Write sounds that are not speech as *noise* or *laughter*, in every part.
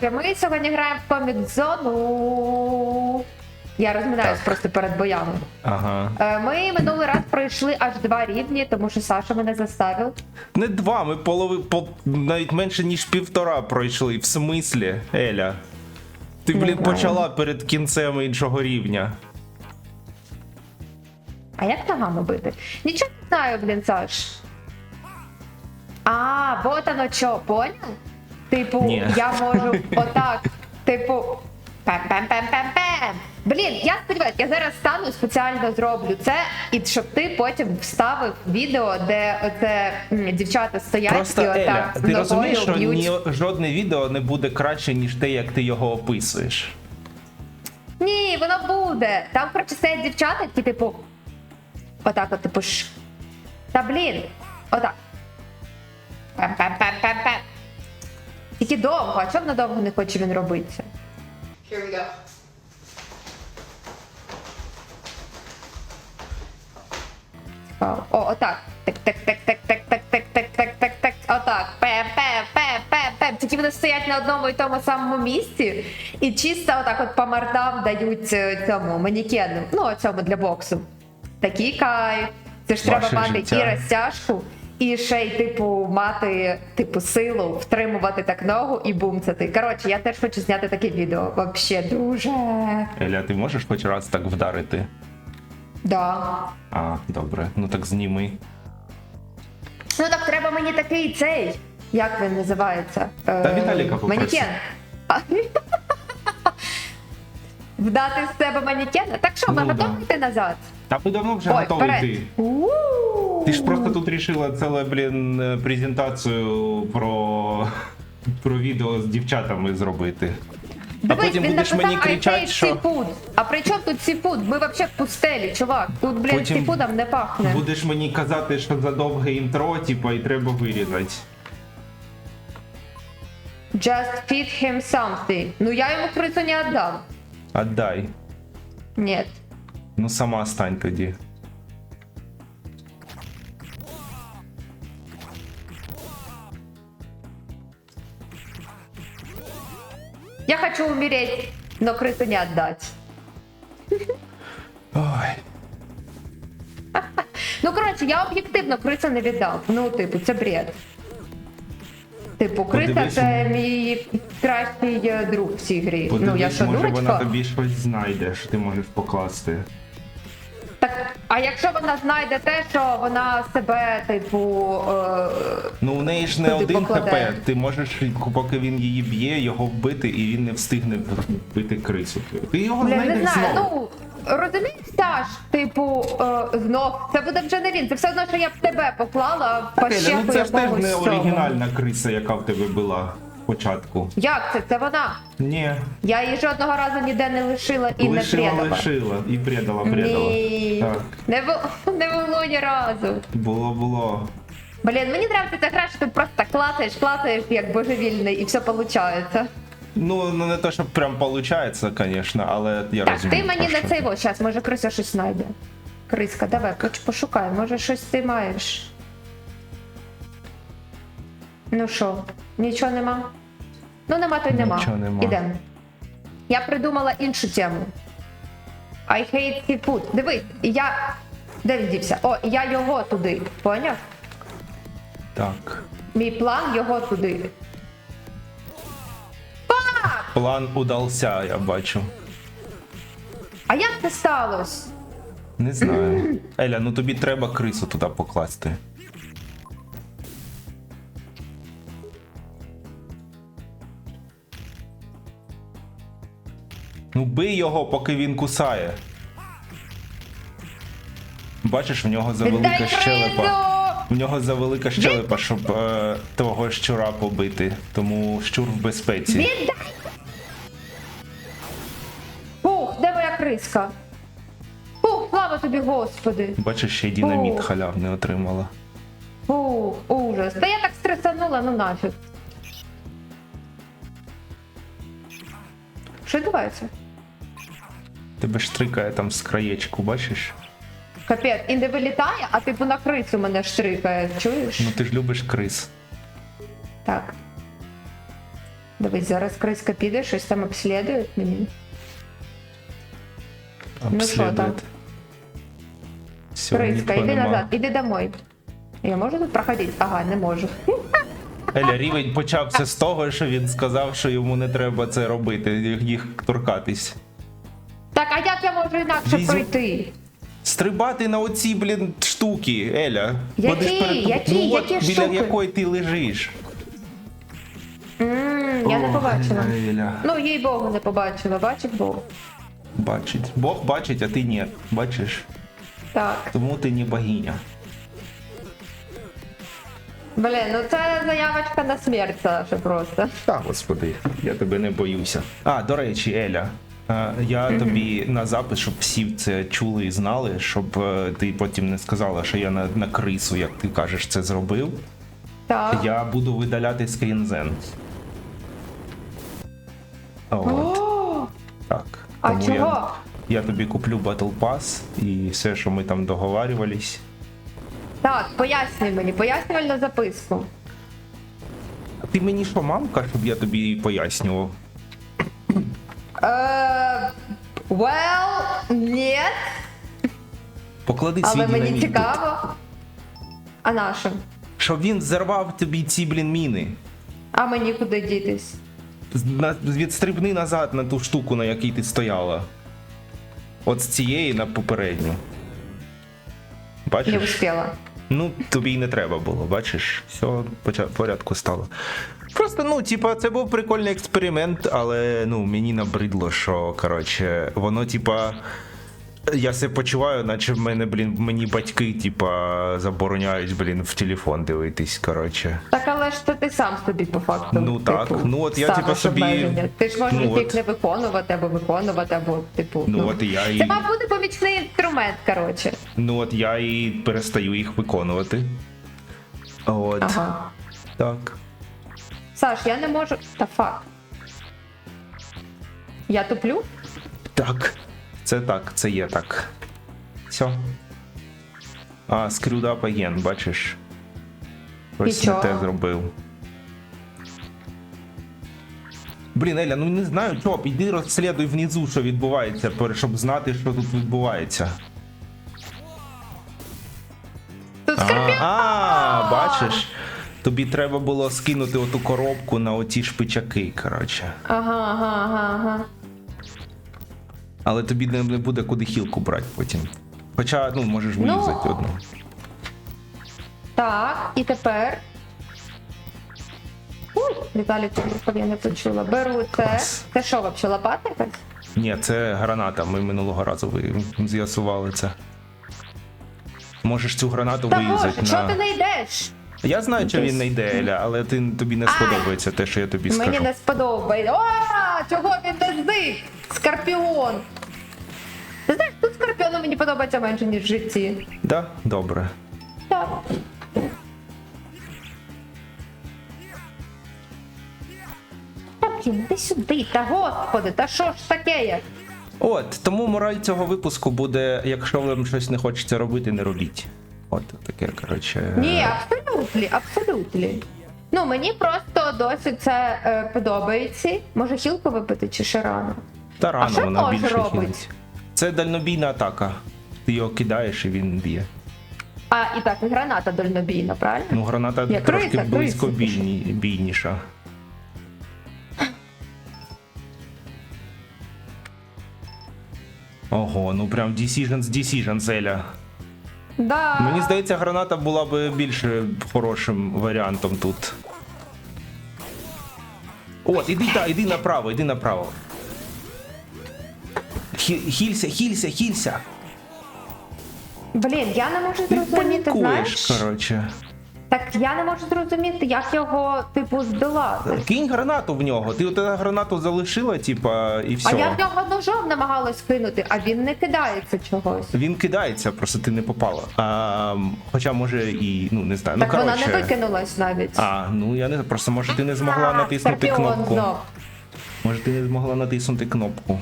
Коротше, ми сьогодні граємо в комік-зону. Я розминаюсь просто перед боями. Ага. Е, Ми минулий раз пройшли аж два рівні, тому що Саша мене заставив. Не два, ми полови по навіть менше ніж півтора пройшли. В смислі, Еля. Ти, Не блін, знаю. почала перед кінцем іншого рівня. А як ногами бити? Нічого не знаю, блін, Саш. А, вот оно що, понял? Типу, Ні. я можу *laughs* отак, типу. Пем-пем-пем-пем-пем. Блін, я сподіваюся, я зараз стану спеціально зроблю це, і щоб ти потім вставив відео, де оце м, дівчата стоять Просто і Еля, отак ти ногою розумієш, що б'ють. ні, жодне відео не буде краще, ніж те, як ти його описуєш. Ні, воно буде. Там, коротше, стоять дівчата, які, типу. Отак, от, типу, ш. Та блін. Отак. Пем-пем-пем-пем-пем. Тільки довго, а чому надовго не хоче він робити? Here we go. Цікаво. О, отак. Так, так, так, так, так, так, так, так, так, так, так. Отак. Пем, пем, пем, пем, пем. Тільки вони стоять на одному і тому самому місці і чисто отак от по мордам дають е, цьому манікену. Ну, цьому для боксу. Такий кайф. Це ж Ваше треба мати життя. і розтяжку, і ще й, типу, мати типу силу, втримувати так ногу і бумцати. Коротше, я теж хочу зняти таке відео. Вообще дуже. Еля, ти можеш хоч раз так вдарити? Да. А, добре. Ну так зніми. Ну так треба мені такий цей. Як він називається? Та Віталіка попроси. Манікен. *laughs* Вдати з себе манекен? Так що, ми Ну, готові да. йти назад? Та ми давно вже Ой, готові вперед. йти. У-у-у. Ти ж просто тут рішила цілу, блін, е, презентацію про, про відео з дівчатами зробити. А Дивись, потім він будеш написав, мені кричати, «I hate що seafood». А при чому тут сіфуд? Ми взагалі в пустелі, чувак. Тут, блін, Потім сіфудом не пахне. будеш мені казати, що за довге інтро, типа, і треба вирізати. Just feed him something. Ну я йому крису не віддам. Отдай. Ні. Ну сама стань тоді. Я хочу умереть, но крысу не отдать. Ой. *laughs* Ну, коротше, я об'єктивно крису не віддав. Ну, типу, це бред. Типу, криса Подивись. це мій кращий е, друг в цій грі. Подивись, ну, я що, може дурочка? вона тобі щось знайде, що ти можеш покласти. А якщо вона знайде те, що вона себе, типу. Е... Ну у неї ж не Куди один покладе? хп. Ти можеш, поки він її б'є, його вбити, і він не встигне вбити крису. Ти його Бля, знайдеш не знаю, знову. ну розумієш, Саш, типу, е, знов, це буде вже не він. Це все одно, що я б тебе поклала по Еля, ну це ж теж не цього. оригінальна криса, яка в тебе була спочатку. Як це? Це вона. Ні, Я її жодного разу ніде не лишила і лишила, не предала. лишила і предала, предала. Ні. Так, Не було, *laughs* не було ні разу. було, було. Блін, мені нравиться ця гра, що ти просто клацаєш, клацаєш як божевільний і все виходить. Ну, ну не то, що прям получається, звісно, але я Так, розумію. ти мені на цей ти. во, зараз, може Крися щось знайде. Криска, давай, хоч пошукай, може щось ти маєш. Ну що, нічого нема? Ну нема, то й нема. Нічого нема. Ідемо. Я придумала іншу тему. I hate seafood. Дивись, я. Де він дівся? О, я його туди. Поняв? Так. Мій план його туди. План удався, я бачу. А як це сталося? Не знаю. Еля, ну тобі треба крису туди покласти. Ну бий його, поки він кусає. Бачиш, в нього завелика щелепа. В нього завелика щелепа, щоб е, того щура побити. Тому щур в безпеці. Віддай! Фух, де моя криска? Фух, слава тобі, господи. Бачиш, ще й динаміт О. халявний отримала. Фух, ужас. Та я так стресанула, ну нафіг. Що відбувається? Тебе штрикає там з краєчку, бачиш? Капець, і не вилітає, а типу на крису мене штрикає, чуєш? Ну ти ж любиш крис. Так. Дивись, зараз Криска піде, щось там обслідує мені. Ну що там? Всього Криска, іди назад, іди домой. Я можу тут проходити? Ага, не можу. Еля, рівень почався з того, що він сказав, що йому не треба це робити, їх торкатись. Так, а як я можу інакше Візю- пройти? Стрибати на оці, блін, штуки, Еля. Які? Вони ж перед Які? Ну, от Які біля штуки? якої ти лежиш. М, я не Ох, побачила. Еля. Ну, їй Богу не побачила, бачить Бог. Бачить. Бог бачить, а ти ні. Бачиш? Так. Тому ти не богиня. Блін, ну це заявочка на смерть, Саша, просто. Та, господи, я тебе не боюся. А, до речі, Еля. Е, Я тобі на запис, щоб всі це чули і знали, щоб е, ти потім не сказала, що я на, на крису, як ти кажеш, це зробив. Так. Я буду видаляти скрінзен. От, так. а Тому чого? Я, я тобі куплю Battle Pass і все, що ми там договарювались. Так, пояснюй мені, пояснювальну записку. Ти мені що, мамка, щоб я тобі пояснював? Е, well, ні, Поклади але мені динаміт. цікаво. А на що? Щоб він зірвав тобі ці, блін, міни. А мені куди дітись? З- на- Відстрибни назад на ту штуку, на якій ти стояла. От з цієї на попередню. Не Бачиш? успіла. Ну, тобі й не треба було, бачиш, все в порядку стало. Просто, ну, типа, це був прикольний експеримент, але ну, мені набридло, що коротше, воно, типа. Я себе почуваю, наче в мене, блін, мені батьки, типа, забороняють, блін, в телефон дивитись, коротше. Так, але ж то ти сам собі по факту. Ну, так. Ну, от я, ставиш типа, собі- обмеження. Ти ж можеш ну, їх от. не виконувати або виконувати, або типу. Ну, от і я і. Це мав бути помічний інструмент, коротше. Ну от я і перестаю їх виконувати. От. Ага. Так. Саш, я не можу. Та фак. Я туплю? Так. Це так, це є так. Все. А, up again, бачиш? Ось не чого? те зробив. Блін, Еля, ну не знаю, чого, піди розслідуй внизу, що відбувається, пер- щоб знати, що тут відбувається. Тут А, скорпіон. а, бачиш? Тобі треба було скинути оту коробку на оті шпичаки, коротше. Ага, ага, ага, ага. Але тобі не не буде куди хілку брати потім. Хоча, ну, можеш Ну. одну. Так, і тепер. Віталій Турков, я не почула. Беру це. Клас. Це що, взагалі, лопата якась? Ні, це граната. Ми минулого разу ви з'ясували це. Можеш цю гранату Та виюзати боже, чого ти не йдеш? Я знаю, що він не йде, Еля, але ти, тобі не сподобається те, що я тобі скажу. Мені не сподобається. О, чого він не зник? Скорпіон. Ти знаєш, тут скорпіону мені подобається менше, ніж в житті. Да? Добре. Так. Та, блін, іди сюди, та господи, та що ж таке є? От, тому мораль цього випуску буде: якщо вам щось не хочеться робити, не робіть. От таке, коротше. Ні, абсолютно, абсолютно. Ну, мені просто досі це е, подобається. Може хілку випити чи ще рано? Та А рано що вона більше робить? хілить. Це дальнобійна атака. Ти його кидаєш і він б'є. А, і так, і граната дальнобійна, правильно? Ну, граната Ні, трошки криса, близько криса. бійні, бійніша. Ого, ну прям decisions, decisions, Еля. Да. Мені здається, граната була би більш хорошим варіантом тут. От, іди та, іди направо, іди направо. Хі- Хілься, хілься, хілься. Блін, я не можу Ти зрозуміти, панікуєш, знаєш? коротше. Так я не можу зрозуміти, як його, типу, здолати. Кинь гранату в нього. Ти от гранату залишила, типа, і все. А я в нього ножом намагалась кинути, а він не кидається чогось. Він кидається, просто ти не попала. А, хоча може і ну не знаю. Так ну вона коротше. не викинулась навіть. А, ну я не просто може ти не змогла натиснути кнопку. Може ти не змогла натиснути кнопку.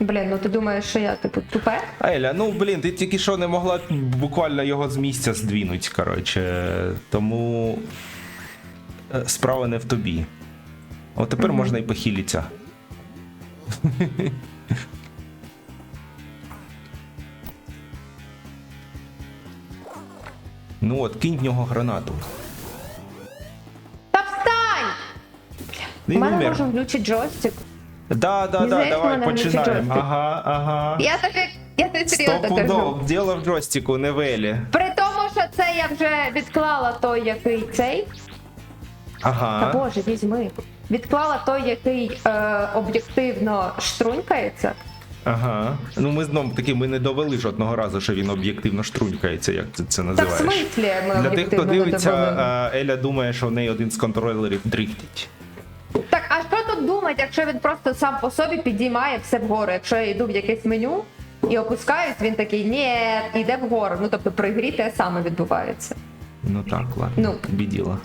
Блін, ну ти думаєш, що я типу тупе? Еля, ну блін, ти тільки що не могла буквально його з місця здвинуть, коротше. Тому е, справа не в тобі. От тепер можна і похилитися. *laughs* ну от, кинь в нього гранату. Та встань! У мене може глючить джойстик. Да, да, да, здається, давай мене починаємо. джойстик. Ага, ага. Я таке, я тобі серйозно кажу. Стопудов, діло в джойстику, не велі. При тому, що це я вже відклала той, який цей. Та Ага. боже, візьми. Відклала той, який е, об'єктивно штрунькається. Ага. Ну ми знову таки ми не довели жодного разу, що він об'єктивно штрунькається, як ти це Та в називаєш. смислі ми Для тих, хто об'єктивно не дивиться, довели? е, Еля думає, що в неї один з контролерів дрифтить. Так, а що тут думати, якщо він просто сам по собі підіймає все вгору? Якщо я йду в якесь меню і опускаюсь, він такий ні, і йде вгору. Ну тобто при грі те саме відбувається. Ну так, ладно. Ну. Тобі діло.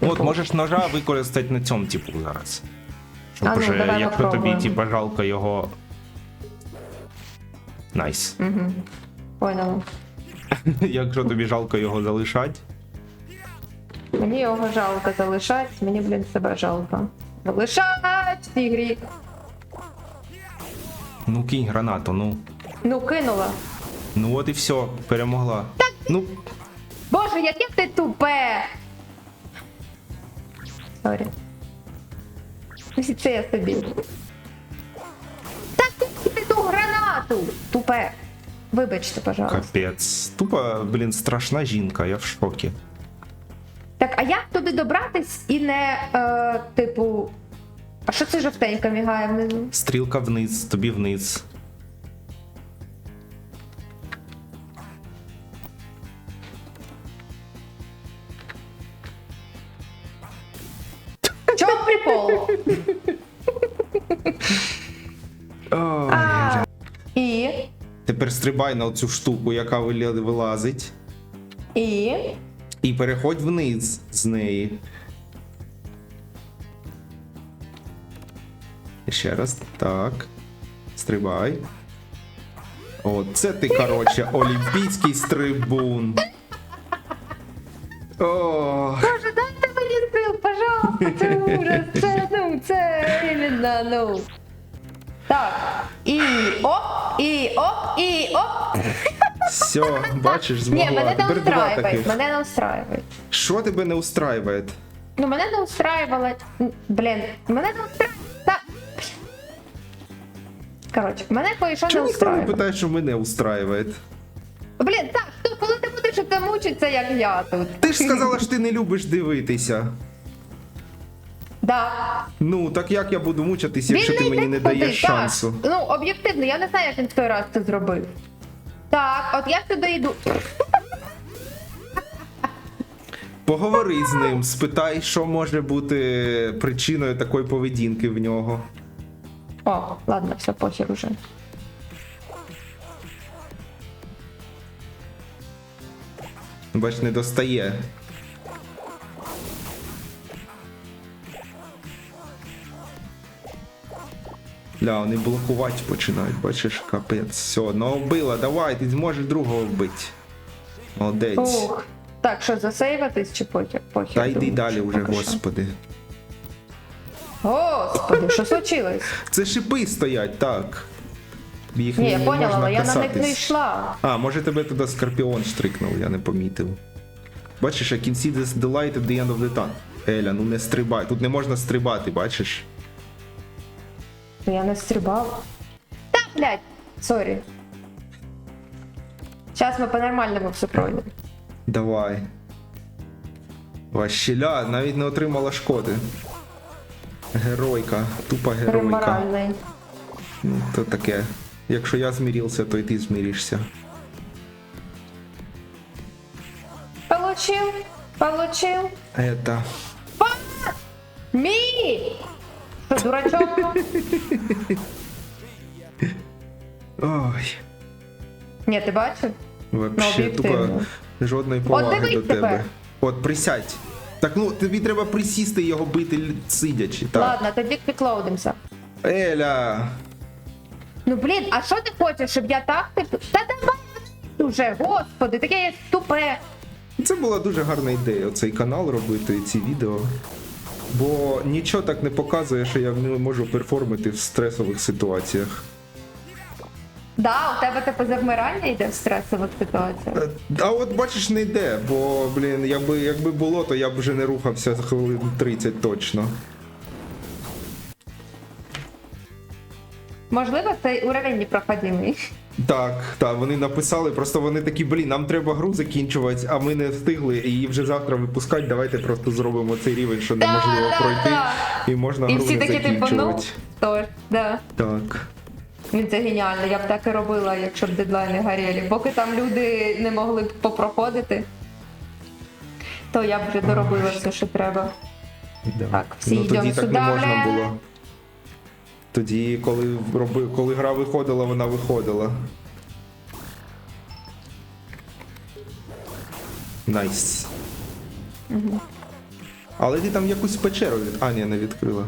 От, можеш ножа використати на цьому типу зараз. Щоб А ну, давай якщо тобі типа жалко його. Найс. Угу. Поняла. *laughs* Якщо тобі жалко його залишати. Мені його жалко залишать, мені, блін, себе жалко. Залишать в цій грі. Ну кинь гранату, ну. Ну, кинула. Ну от і все, перемогла. Ну, Боже, яке ти тупе! Сорі. Ось це я собі. Так ти ти ту гранату! Тупе. Вибачте, пожалуйста. капець. Тупо, блін, страшна жінка, я в шокі. Так, а як туди добратись і не, е, типу. А що це жовтенька мігає внизу? Стрілка вниз, тобі вниз. Чому прикол? Ой. А, і. Тепер стрибай на цю штуку, яка вилі- вилазить. І. І переходь вниз з неї. Ще раз. Так. Стрибай. О, це ти, коротше, олімпійський стрибун. О, Боже, дайте мені сил, пожалуйста, це ужас. Це, ну, це іменно, ну. Так. І оп, і оп, і оп. Все, бачиш, змогла. Ні, мене не Тепер два устраює, таких. мене не устраює. Що тебе не устраює? Ну, мене не устраювало. Блін, мене не устраює. Та... Коротше, мене кое-що не Чому ніхто не устраює. питає, що мене устраює? Блін, так, то коли ти будеш це мучитися, як я тут. Ти ж сказала, що ти не любиш дивитися. Да. Ну, так як я буду мучитися, якщо ти мені не туди, даєш так. шансу? Ну, об'єктивно, я не знаю, як він в той раз це зробив. Так, от я сюди йду. Поговори з ним, спитай, що може бути причиною такої поведінки в нього. О, ладно, все, похер уже. Бач, не достає. Ля, вони блокувати починають, бачиш, капець. Все, ну вбила, давай, ти зможеш другого вбити. Молодець. Ух. Так, що, засейватись чи похер? Похер. Та йди думаю, далі вже, поки що. господи. Господи, що случилось? *laughs* Це шипи стоять, так. Їх Ні, не, я не поняла, можна але я на них касатись. не йшла. А, може тебе туди скорпіон штрикнув, я не помітив. Бачиш, I can see this the light at the end of the tunnel. Еля, ну не стрибай. Тут не можна стрибати, бачиш? Я не стрибав. Та, блядь, сорі. Зараз ми по-нормальному все пройдемо. Давай. Ващеля, навіть не отримала шкоди. Геройка, тупа геройка. Приморальний. Ну, то таке. Якщо я змірився, то й ти зміришся. Получив, получив. Это. Мій! Дурачок? Ой. Ні, ти бачив? Вообще, Ну, тупо жодної поваги дивись до тебе. тепер. От присядь. Так ну тобі треба присісти і його бити сидячи. Так. Ладно, тоді підлоудимося. Еля. Ну блін, а що ти хочеш, щоб я так типу? Та давай уже, господи, таке тупе. Це була дуже гарна ідея, оцей канал робити, ці відео. Бо нічого так не показує, що я не можу перформити в стресових ситуаціях. Да, у тебе типу завмирання йде в стресових ситуаціях. Е, А от бачиш, не йде, бо, блін, якби, якби було, то я б вже не рухався хвилин 30 точно. Можливо, цей уровень непроходимий. Так, так, вони написали, просто вони такі, блін, нам треба гру закінчувати, а ми не встигли її вже завтра випускати. Давайте просто зробимо цей рівень, що неможливо да, пройти, да. і можна І гру всі не такі, типу, ну, закінчувати. тож, да. Так. Він це геніально, я б так і робила, якщо б дедлайни горіли. Поки там люди не могли б попроходити, то я б вже доробила все, що треба. Да. Так, всі ну, тоді йдемо так сюди, не можна було. Тоді, коли, роби, коли гра виходила, вона виходила. Найс. Але ти там якусь печеру від. А, ні, не відкрила.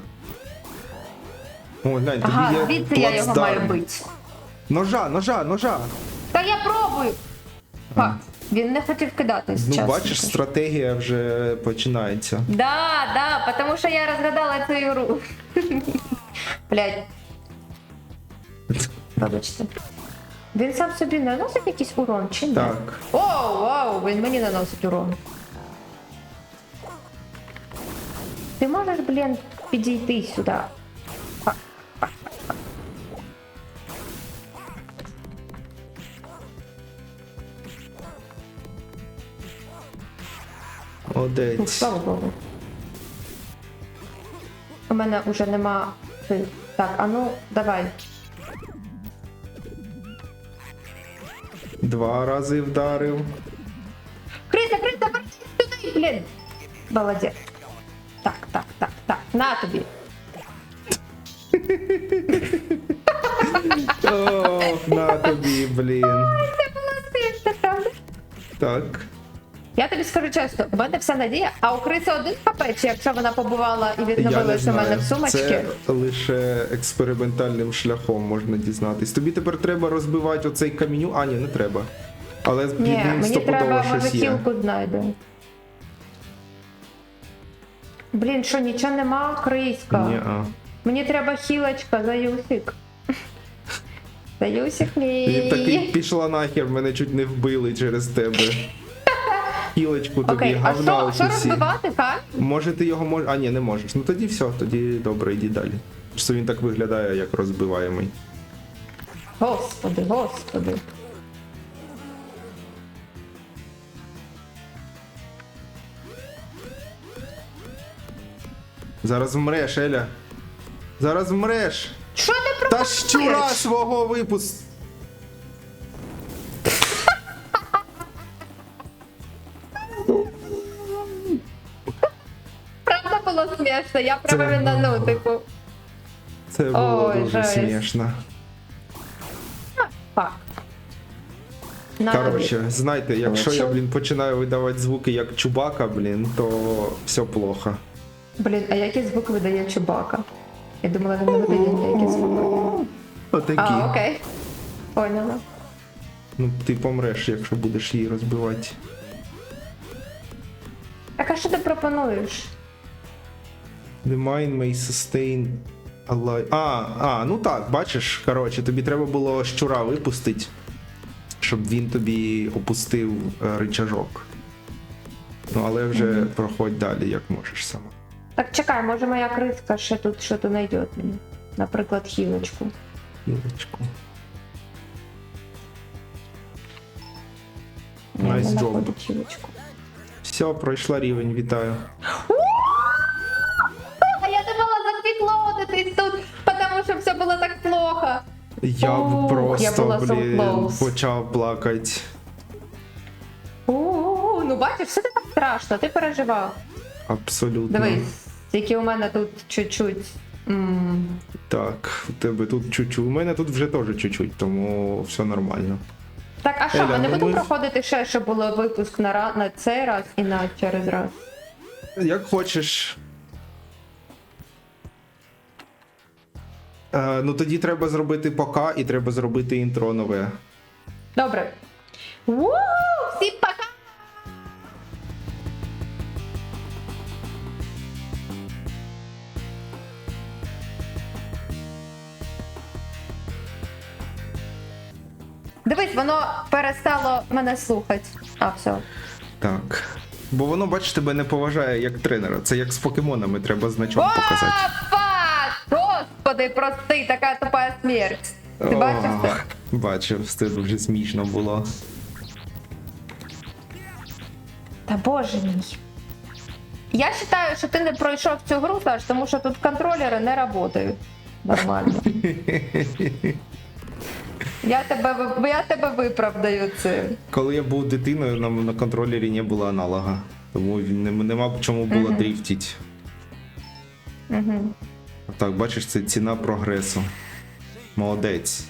О, глянь, тобі Ага, є звідси я його маю бити. Ножа, ножа, ножа. Та я пробую! Фак, він не хотів кидатись. Ну, чесно бачиш, стратегія вже починається. Да, да, потому що я розгадала цю ігру. Блять. Вибачте. Він сам собі наносить якийсь урон, чи ні? Так. Оу, вау, він мені наносить урон. Ти можеш, блін, підійти сюди. Ну, Молодець. слава Богу. У мене вже нема. цих. Так, а ну, давай. Два рази вдарив. Криса, Криса, вернись сюди, блін. Молодець. Так, так, так, так. На тобі. Ох, на тобі, блін. Це було смішно, правда? Так. Я тобі скажу чесно, у мене вся надія, а у Криси один хп, чи якщо вона побувала і відновилася у мене в сумочці. Це лише експериментальним шляхом можна дізнатись. Тобі тепер треба розбивати оцей каміню. А, ні, не треба. Але під Ні, ним мені треба може щось є. хілку знайду. Блін, що нічого нема, Криська. Ні, а. Мені треба хілочка за Юсик. *laughs* За Юсик мій. Він такий пішла нахер, мене чуть не вбили через тебе. Хілочку тобі, Окей, а говна що, що усі. розбивати, так? Може ти його можеш. А, ні, не можеш. Ну тоді все, тоді добре, йди далі. Що він так виглядає, як розбиваємий. Господи, господи. Зараз вмреш, Еля. Зараз вмреш. Що ти Та щура свого випуск. Було смішно, я правильно, ну, типу, Це було Ой, дуже жесть. смішно. На Коротше, знайте, якщо я, блін, починаю видавати звуки як чубака, блін, то все плохо. Блін, а який звук видає Чубака? Я думала, він не видає ніякі звуки. Отакі. А, окей. Поняла. Ну, ти помреш, якщо будеш її розбивати. Так а що ти пропонуєш? The mine may sustain a life. А, а, ну так, бачиш, коротше, тобі треба було щура випустити, щоб він тобі опустив е, рычажок. Ну, але вже проходь далі, як можеш сама. Так чекай, може моя криска ще тут щось знайде мені. Наприклад, хілочку. Хілочку. Ні, Nice job. Все, пройшла рівень, вітаю. А я думала зафіклоудитись тут, було так плохо. Я б я просто, so блін, почав плакати. У-у-у, ну бачиш, все так страшно, ти переживав. Абсолютно. Дивись, тільки у мене тут чуть-чуть. м, Так, у тебе тут чуть-чуть. У мене тут вже теж чуть-чуть, тому все нормально. Так, а що, Еля, ми не ну будемо ми- проходити ще, щоб було випуск на, на цей раз і на через раз. Як хочеш. Е, ну тоді треба зробити пока і треба зробити інтро нове. Добре. Уу! Всім пока! Дивись, воно перестало мене слухати. А, все. Так. Бо воно, бач, тебе не поважає як тренера. Це як з покемонами, треба значок показати. Господи, прости, така тупа смерть. Ти бачив це? Бачив, це дуже смішно було. Та боже мій. Я вважаю, що ти не пройшов цю гру, Саш, тому що тут контролери не працюють нормально. Я тебе, я тебе виправдаю цим. Коли я був дитиною, на, на контролері не було аналога. Тому він не- нема чому було дріфтити. Угу. Так, бачиш, це ціна прогресу. Молодець.